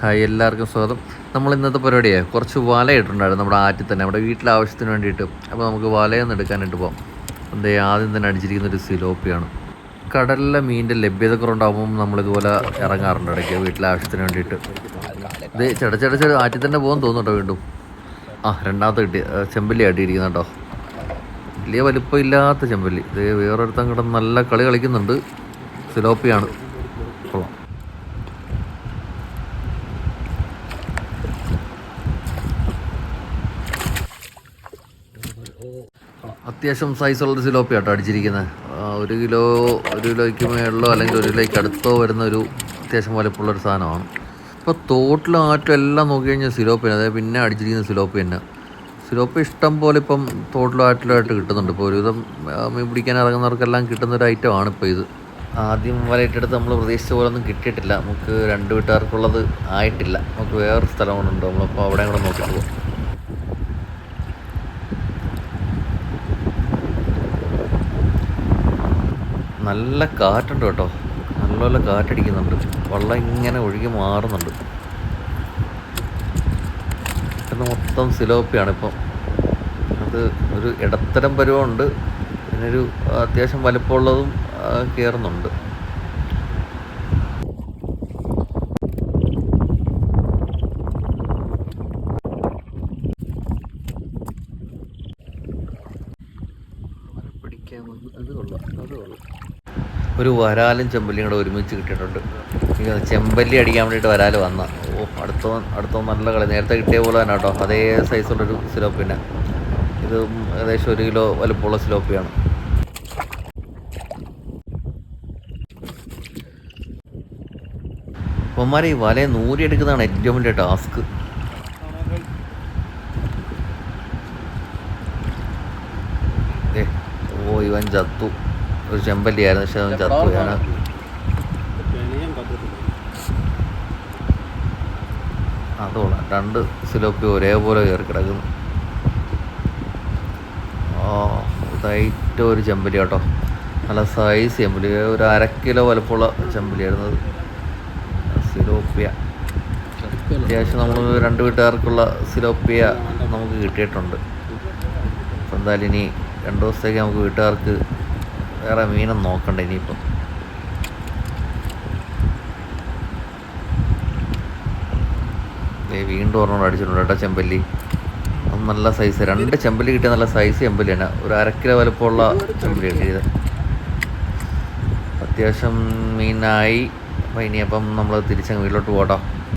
Hi എല്ലാവർക്കും സ്വാഗതം. നമ്മൾ ഇന്നത്തെ പരിപാടിയെ കുറച്ച് വല നമ്മുടെ ആറ്റിൽ തന്നെ നമ്മുടെ വീട്ടിലെ ആവശ്യത്തിന് വേണ്ടിയിട്ട്. അപ്പോൾ നമുക്ക് വലയൊന്നും എടുക്കാനായിട്ട് പോകാം എന്തേ ആദ്യം തന്നെ അടിച്ചിരിക്കുന്ന ഒരു സിലോപ്പിയാണ്. കടലിലെ മീനിന്റെ ലഭ്യത കുറവുണ്ടാകുമ്പോൾ നമ്മളിതുപോലെ ഇറങ്ങാറുണ്ട് ഇടയ്ക്ക് വീട്ടിലെ ആവശ്യത്തിന് വേണ്ടിയിട്ട്. ഇത് ചെടച്ചടച്ച് ആറ്റിൽ തന്നെ പോകാൻ തോന്നുന്നുണ്ടോ വീണ്ടും. ആ രണ്ടാമത്തെ കിട്ടി. ചെമ്പല്ലി ആട്ടിയിരിക്കുന്ന കേട്ടോ. വലിയ വലിപ്പമില്ലാത്ത ചെമ്പല്ലി. ഇത് വേറൊരുത്തം കിടന്ന് നല്ല കളി കളിക്കുന്നുണ്ട്. സിലോപ്പിയാണ് കൊള്ളാം അത്യാവശ്യം സൈസുള്ള സിലോപ്പി ആട്ടോ അടിച്ചിരിക്കുന്നത് ഒരു കിലോ ഒരു കിലോയ്ക്ക് മേളിലോ അല്ലെങ്കിൽ ഒരു കിലോയ്ക്ക് അടുത്തോ വരുന്ന ഒരു അത്യാവശ്യം വലിപ്പുള്ളൊരു സാധനമാണ്. ഇപ്പോൾ തോട്ടിലും ആറ്റും എല്ലാം നോക്കി കഴിഞ്ഞാൽ സിലോപ്പിന് അതായത് പിന്നെ അടിച്ചിരിക്കുന്ന സിലോപ്പി തന്നെ. സിലോപ്പി ഇഷ്ടം പോലെ ഇപ്പം തോട്ടിലും ആറ്റിലും ആയിട്ട് കിട്ടുന്നുണ്ട്. ഇപ്പോൾ ഒരുവിധം മീൻ പിടിക്കാൻ ഇറങ്ങുന്നവർക്കെല്ലാം കിട്ടുന്ന ഒരു ഐറ്റമാണ് ഇപ്പോൾ ഇത്. ആദ്യം വലയിട്ടെടുത്ത് നമ്മൾ പ്രതീക്ഷിച്ച പോലെ ഒന്നും കിട്ടിയിട്ടില്ല. നമുക്ക് രണ്ട് വീട്ടുകാർക്കുള്ളത് ആയിട്ടില്ല. നമുക്ക് വേറൊരു സ്ഥലം കൊണ്ടുണ്ട് നമ്മളിപ്പോൾ അവിടെ കൂടെ നോക്കിയിട്ട് പോകും നല്ല കാറ്റുണ്ട് കേട്ടോ. നല്ലപോലെ കാറ്റടിക്കുന്നുണ്ട്. വെള്ളം ഇങ്ങനെ ഒഴുകി മാറുന്നുണ്ട്. ഇത് മൊത്തം സിലോപ്പിയാണ് ഇപ്പം. അത് ഒരു ഇടത്തരം പരുവമുണ്ട്. പിന്നൊരു അത്യാവശ്യം വലിപ്പമുള്ളതും കയറുന്നുണ്ട്. പിടിക്കാൻ അത് കൊള്ളാം. അത് കൊള്ളാം. ഒരു വരാലും ചെമ്പല്ലിയും കൂടെ ഒരുമിച്ച് കിട്ടിയിട്ടുണ്ട്. ചെമ്പല്ലി അടിക്കാൻ വേണ്ടിയിട്ട് വരാൽ വന്ന. ഓ അടുത്ത അടുത്ത നല്ല കളി. നേരത്തെ കിട്ടിയ പോലെ തന്നെ കേട്ടോ. അതേ സൈസുള്ളൊരു സിലോപ്പിനെ. ഇത് ഏകദേശം ഒരു കിലോ വലുപ്പമുള്ള സിലോപ്പിയാണ്. അപ്പന്മാരെ ഈ വലയെ നൂരിയെടുക്കുന്നതാണ് ഏറ്റവും വലിയ ടാസ്ക് ഓ ഇവൻ ചത്തു. ഒരു ചെമ്പല്ലിയായിരുന്നു പക്ഷെ അതൊന്നും ചത്തുകയാണ് അതോളാം രണ്ട് സിലോപ്പി ഒരേപോലെ കയറി കിടക്കുന്നു. ഓ ഇതായിട്ട് ഒരു ചെമ്പലി കേട്ടോ. നല്ല സൈസ് ചെമ്പലി ഒരു അര കിലോ വലുപ്പമുള്ള ചെമ്പല്ലിയായിരുന്നു അത്. സിലോപ്പിയ. അത്യാവശ്യം നമ്മൾ രണ്ട് വീട്ടുകാർക്കുള്ള സിലോപ്പിയ നമുക്ക് കിട്ടിയിട്ടുണ്ട്. അപ്പം എന്തായാലും ഇനി രണ്ട് ദിവസത്തേക്ക് നമുക്ക് വീട്ടുകാർക്ക് വേറെ മീനൊന്നും നോക്കണ്ട ഇനിയിപ്പം. വീണ്ടും ഒരെണ്ണം അടിച്ചിട്ടുണ്ട് കേട്ടോ ചെമ്പല്ലി. അത് നല്ല സൈസ് രണ്ട് ചെമ്പല്ലി കിട്ടിയ നല്ല സൈസ് ചെമ്പല്ലി തന്നെ. ഒരു അരക്കിലോ വലുപ്പമുള്ള ചെമ്പല്ലി കിട്ടിയത് അത്യാവശ്യം മീനായി. അപ്പം ഇനിയപ്പം നമ്മൾ തിരിച്ചങ്ങ് വീട്ടിലോട്ട് പോട്ടോ